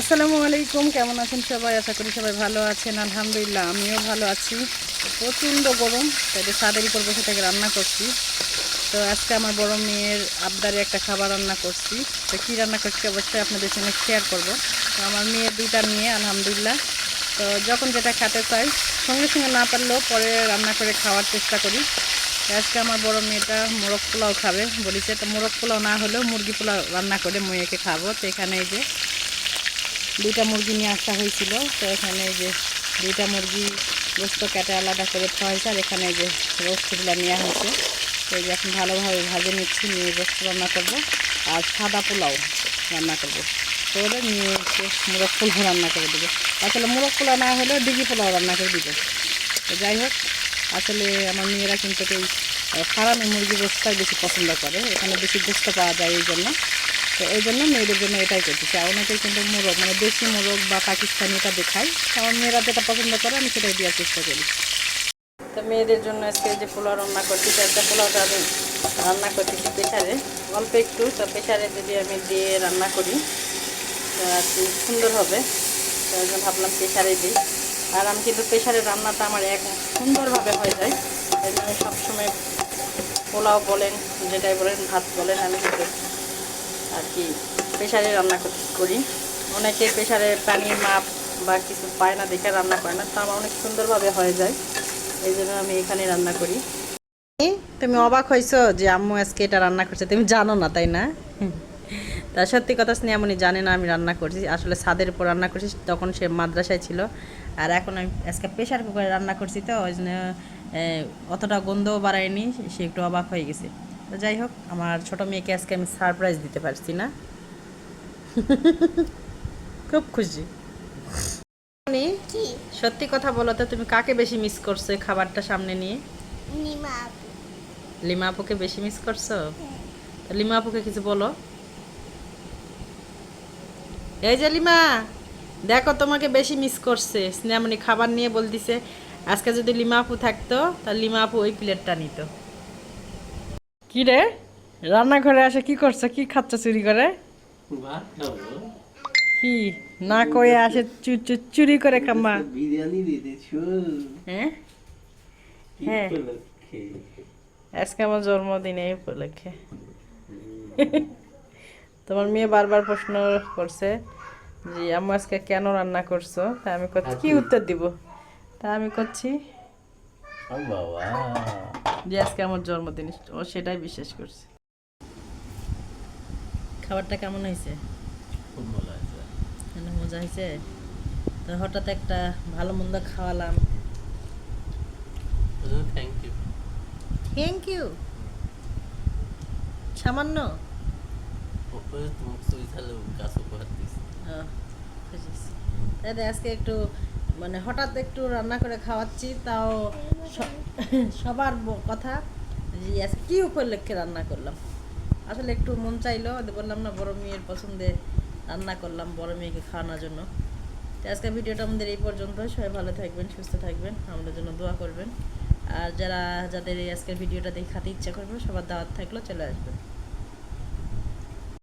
আসসালামু আলাইকুম, কেমন আছেন সবাই? আশা করি সবাই ভালো আছেন, আলহামদুলিল্লাহ, আমিও ভালো আছি। প্রচণ্ড গরম, তাই তো ছাদের উপর বসে থেকে রান্না করছি। তো আজকে আমার বড় মেয়ের আবদারে একটা খাবার রান্না করছি। তো কী রান্না করছি অবশ্যই আপনাদের সঙ্গে শেয়ার করব। তো আমার মেয়ের দুইটা মেয়ে, আলহামদুলিল্লাহ। তো যখন যেটা খেতে চাই, সঙ্গে সঙ্গে না পারলেও পরে রান্না করে খাওয়ার চেষ্টা করি। আজকে আমার বড় মেয়েটা মোরগ পোলাও খাবে, বলেছে তো মোরগ পোলাও না হলেও মুরগি পোলাও রান্না করে মেয়েকে খাব। তো এখানে এই যে দুইটা মুরগি নিয়ে আসা হয়েছিল। তো এখানে যে দুইটা মুরগি, গোস্ত কেটে আলাদা করে খাওয়া হয়েছে আর এখানে যে রোস্টগুলো নেওয়া হয়েছে। তো এই যে এখন ভালোভাবে ভাজে নিচ্ছি, নিয়ে রোস্ট রান্না করব। আর সাদা পোলাও রান্না করব। তো ওরা নিয়ে এসে মোরগ পোলাও রান্না করে দেবো। আসলে মোরগ পোলাও না হলেও ডিগি পোলাও রান্না করে দিব। তো যাই হোক, আসলে আমার মেয়েরা কিন্তু এই ফার্মে মুরগি গোস্তটাই বেশি পছন্দ করে। এখানে বেশি গোস্ত পাওয়া যায় এই জন্য। তো এই জন্য মেয়েদের জন্য এটাই করতেছি। আর অনেকেই কিন্তু মোরগ মানে দেশি মোরগ বা পাকিস্তানি এটা দেখাই আমার মেয়েরা যেটা পছন্দ করে, আমি সেটাই দেওয়ার চেষ্টা করি। তো মেয়েদের জন্য আজকে যে পোলাও রান্না করছি একটা পোলাওটা আমি রান্না করতেছি প্রেশারে অল্প একটু, তো প্রেশারে যদি আমি দিয়ে রান্না করি, তো আর কি সুন্দর হবে। তো ওই জন্য ভাবলাম প্রেশারে দিই। আর আমি কিন্তু প্রেশারের রান্নাটা আমার এক সুন্দরভাবে হয়ে যায়। এই জন্য আমি সবসময় পোলাও বলেন, যেটাই বলেন, ভাত বলেন, আমি কিন্তু আর কি প্রেশারে রান্না কর- অনেকে প্রেশারে পানির মাপ বা কিছু পায় না দেখে রান্না করে না, তো আমার অনেক সুন্দরভাবে হয়ে যায়। এই জন্য আমি এখানে রান্না করি। তুমি অবাক হয়েছো যে আম্মু আজকে এটা রান্না করছে, তুমি জানো না, তাই না? তা সত্যি কথা স্নেহামণি জানে না আমি রান্না করছি, আসলে ছাদের উপর রান্না করছি, তখন সে মাদ্রাসায় ছিল। আর এখন আমি আজকে প্রেশার কুকারে রান্না করছি তো, ওই জন্য অতটা গন্ধও বাড়ায়নি, সে একটু অবাক হয়ে গেছে। তো যাই হোক আমার ছোট মেয়েকে আজকে আমি সারপ্রাইজ দিতে পারছি না। খুব খুশি। সত্যি কথা বলো তো তুমি কাকে বেশি মিস করছ খাবারটা সামনে নিয়ে? লিমা আপুকে বেশি মিস করছ? লিমা আপুকে কিছু বলো। এই যে লিমা দেখো তোমাকে বেশি মিস করছে। স্নেহামণি খাবার নিয়ে বলতিছে আজকে যদি লিমা আপু থাকতো তাহলে লিমা আপু ওই প্লেটটা নিত। কি রে রান্নাঘরে আসে কি করছে? কি খাচ্ছ চুরি করে? কি? না কয়ে আসে চুরি করে কাম্মা বিরিয়ানি হ্যাঁ। হ্যাঁ। আজকে আমার জন্মদিন এই উপলক্ষে। তোমার মেয়ে বারবার প্রশ্ন করছে যে আম্মু আজকে কেন রান্না করছ? তা আমি করছি কি উত্তর দিব? তা আমি করছি বাবা। যে আজকে আমার জন্মদিন ও সেটাই বিশ্বাস করছে। খাবারটা কেমন হয়েছে? খুব ভালো আছে কেন মজা হয়েছে? তো হঠাৎ একটা ভালো মন্দ খাওয়ালাম। থ্যাংক ইউ থ্যাংক ইউ সামান্য? আজকে একটু মানে হঠাৎ একটু রান্না করে খাওয়াচ্ছি, তাও সবার কথা যে আজকে কী উপলক্ষে রান্না করলাম। আসলে একটু মন চাইলো বললাম না, বড় মেয়ের পছন্দে রান্না করলাম, বড় মেয়েকে খাওয়ানোর জন্য। তো আজকে ভিডিওটা আমাদের এই পর্যন্ত। সবাই ভালো থাকবেন, সুস্থ থাকবেন, আমাদের জন্য দোয়া করবেন। আর যারা, যাদের এই আজকের ভিডিওটা দেখাতে ইচ্ছা করবে, সবার দাওয়াত থাকলেও চলে আসবেন।